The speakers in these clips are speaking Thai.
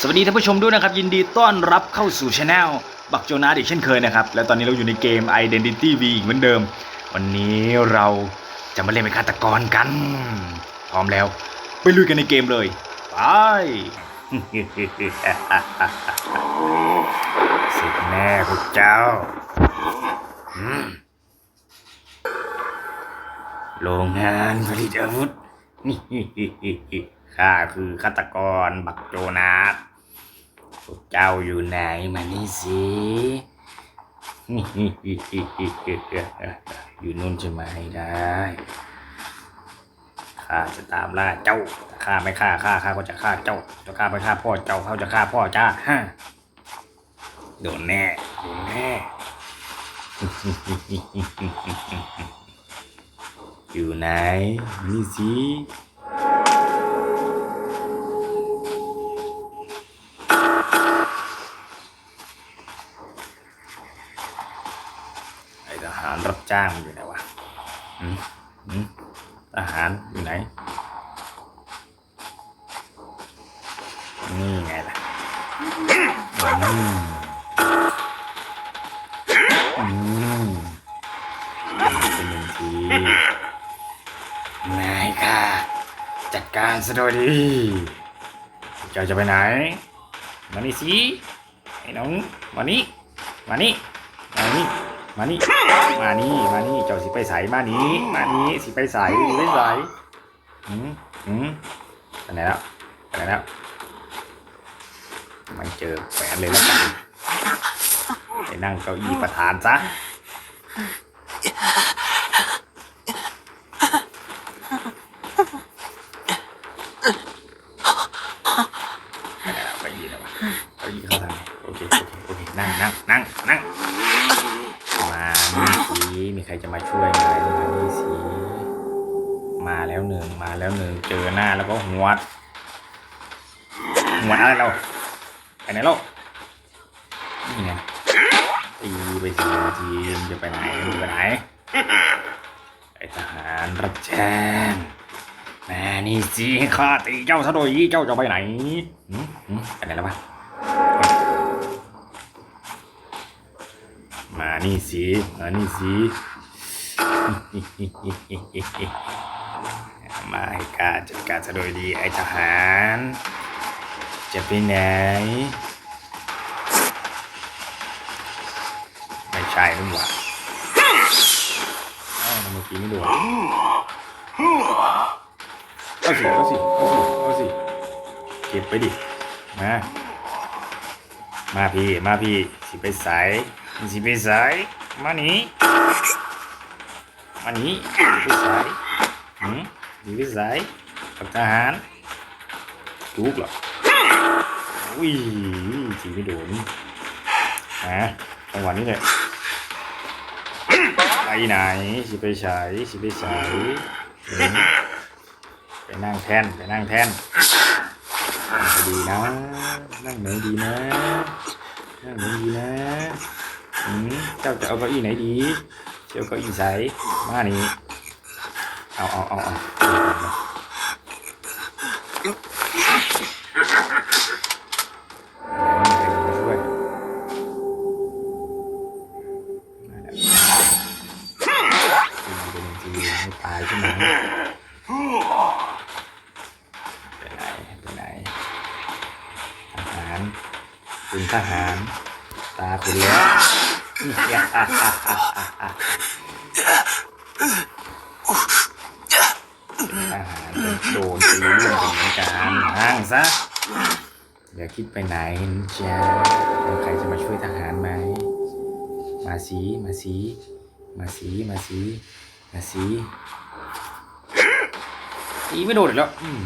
สวัสดีท่านผู้ชมด้วยนะครับ ยินดีต้อนรับเข้าสู่ช anel บักโจนาอีกเช่นเคยนะครับ และตอนนี้เราอยู่ในเกม Identity V อีกเหมือนเดิม วันนี้เราจะมาเล่นเป็นฆาตกรกัน พร้อมแล้ว ไปลุยกันในเกมเลย ไปสิแน่พวกเจ้าโรงงานผลิตอาวุธข้าคือฆาตกรบักโจนาส เจ้าอยู่ไหนมานี่สิอยู่นู่นใช่ไหมได้ข้าจะตามล่าเจ้าข้าไม่ฆ่าข้าข้าก็จะฆ่าเจ้าถ้าข้าไม่ฆ่าพ่อเจ้าเขาจะฆ่าพ่อจ้าฮะโดนแน่โดนแน่อยู่ไหนนี่สิ จ้างมันอยู่ไหนวะหืมหืมทหารอยู่ไหน นี่ไงล่ะอืมเป็นหนึ่งทีนายค่ะ จัดการซะโดยดีเจ้าจะไปไหน มานี่สิไอ้น้องมานี่มานี่มานี่ มานี่ มานี่ มานี่ เจ้าสิไปใสมานี้ มานี้สิไปใสสิไปใสอืมอืมไปไหนแล้วไปไหนแล้ว มันเจอแฝนเลยแล้วกันไปนั่งเก้าอี้ประธานซะ หน้าแล้วก็หัวดหวอะไรเราไปไหนเรานี่ไงตีไปสิทีมจะไปไหนจะไปไหนไอทหารรับแจ้งมานี่สิข้าตีเจ้าซะโดยเจ้าจะไปไหนหืมหืมไปไหนแล้ววะมานี่สิมานี่สิ มาให้การจัดการซะโดยดีไอทหาร จะไปไหน ไม่ใช่นึกว่าอ้าวเมื่อกี้ไม่โดนเอาสิเอาสิเอาสิเอาสิเก็บไปดิมามาพี่มาพี่สิไปใส่สิไปใส่มานี่มานี่สิไปส่หื มสิไปใส่ปักทหารถูกหรออุ้ยสิไม่โดนฮะจังหวะนี้เลยไปไหนสิไปใส่สิไปใส่ไปนั่งแท่นไปนั่งแท่นดีนะ นั่งไหนดีนะ นั่งไหนดีนะอืมเจ้าจะเอาเก้าอี้ไหนดี เจ้าเก้าอี้ใสมานี่ เอาเอาเอาเอาช่วยวตีเป็นทีให้ตายใช่ไหมไปไหนไปไหนทหารคุณทหาร ตาคุณแล้วทหารโดนตีเรื่องเป็นเหมือนกันห่าง ซะ อย่าคิดไปไหนจ้าใครจะมาช่วยทหารไหม มาสีมาสี มาสี มาสี มาสีตีไม่โดนอีกแล้วอืม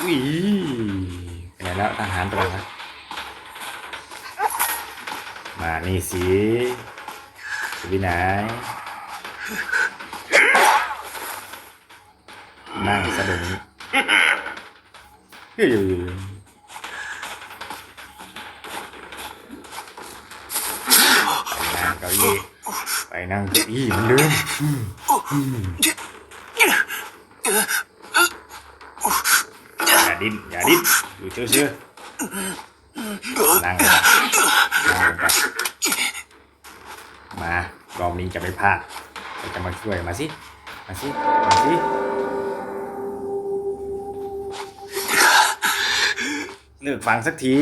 อุ้ยไปไหนแล้วทหารไปไหนแล้วมานี่สิจะไปไหนนั่งสะดุ้ง เฮ้ยนั่งเก้าอี้ไปนั่งเก้าอี้เหมือนเดิมอืมอืมดิ้นอย่าดิ้นอยู่เชื่อๆนั่งนั่งไปมารอบนี้จะไม่พลาดจะมาช่วยมาสิ มาสิ มาสิ เลิกฟังสักที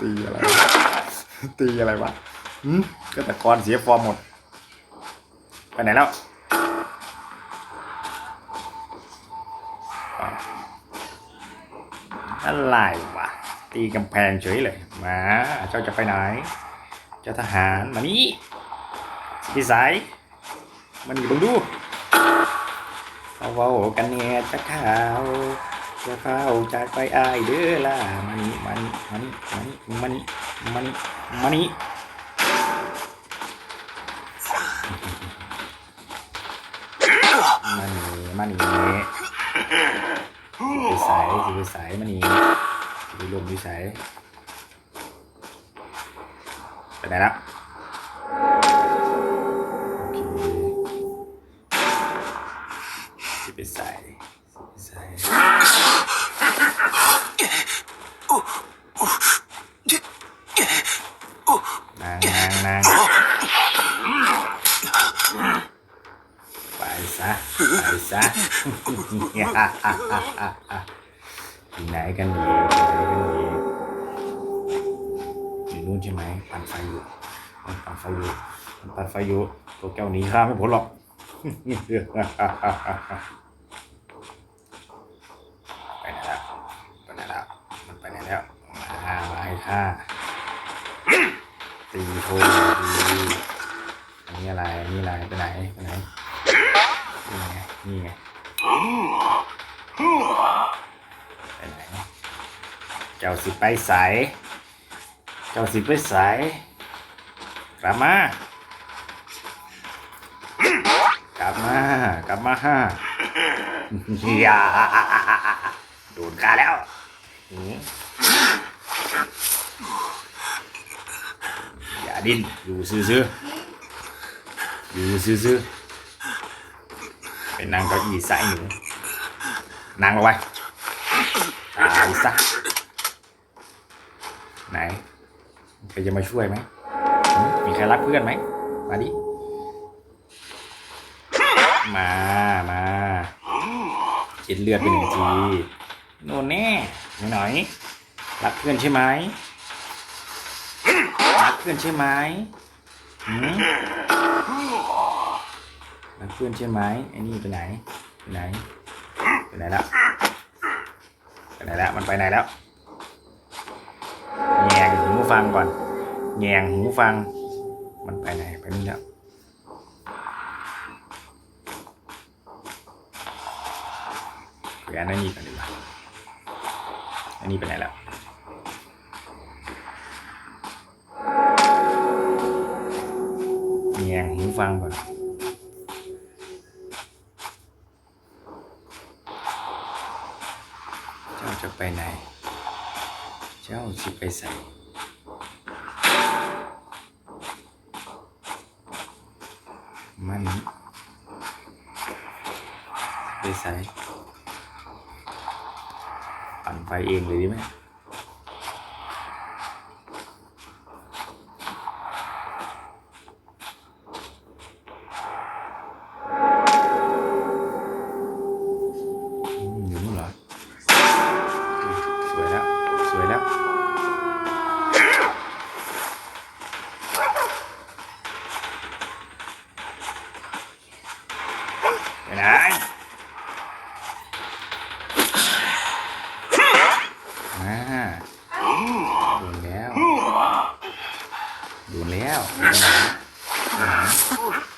ตีอะไร ตีอะไรวะหืมก็แตะกอนเสียฟอร์มหมด ไปไหนแล้วอ้าวะไรวะ ตีกำแพงเฉยเลย มา เจ้าจะไปไหน จ้าทหารมานี่พี่สายมันอยู่ตรงดูเอาเว้ากันเนี่ยจะข่าวจะเข้าจากไปอายเด้อล่ะมานี่มานี่มานี่มานี่มานี่มานี่มานี่มานี่มานี่วิสัยสิวิสัยมานี่สิรวมวิสัย ไปไหนละโอเคสิวิสัยสิวิสัยนางนางนางไปซะไปซะที่ไหนกันดีที่ไหนกันดี นู่นใช่ไหมปั่นไฟอยู่มันปั่นไฟอยู่มันปั่นไฟอยู่ตัวแก้วหนี้ข้าไม่พ้นหรอกไปไหนแล้วไปไหนแล้วมันไปไหนแล้วมามาให้ข้าตีโทตีนนี้อะไรนี่อะไรไปไหนไปไหนนี่ไงนี่ไงไปไหนเจ้าสิไปใส จ้าสิไปใสกลับมากลับมากลับมาฮ่าอย่าโดนกาแล้วหืมอย่าดิ้นอยู่ซื่อๆอยู่ซื่อๆไปนั่งเก้าอี้ใส่หนูนั่งลงไปตายซะไหน ใครจะมาช่วยไหม มีใครรักเพื่อนไหม มาดิ มา มาเจ็ดเลือดไปหนึ่งที โน่นแน่หน่อย รักเพื่อนใช่ไหม รักเพื่อนใช่ไหมหรักเพื่อนใช่ไหมไอ้นี่ไปไหน ไปไหน ไปไหนแล้ว ไปไหนแล้ว มันไปไหนแล้ว หูฟังก่อนแงงหูฟัง มันไปไหนไปนี่แล้วแหวนอันนี้ก่อนดีกว่าอันนี้ไปไหนแล้วแงงหูฟังก่อนเจ้าจะไปไหน เจ้าสิไปใส่ มันไปใส่ปั่นไฟเองเลยดีไหม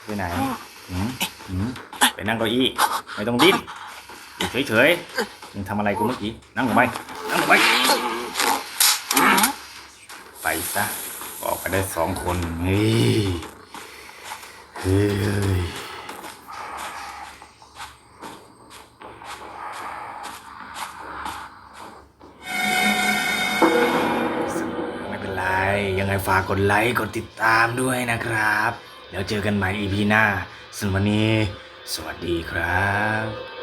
ไปไหนไปไหนหืมหืมไปนั่งเก้าอี้ไม่ต้องดิ้นอยู่เฉยๆมึงทำอะไรกูเมื่อกี้นั่งลงไปนั่งลงไปไปซะออกไปได้สองคนเฮ้ยเฮ้ย ฝากกดไลค์กดติดตามด้วยนะครับ แล้วเจอกันใหม่ EP หน้าสำหรับวันนี้ สวัสดีครับ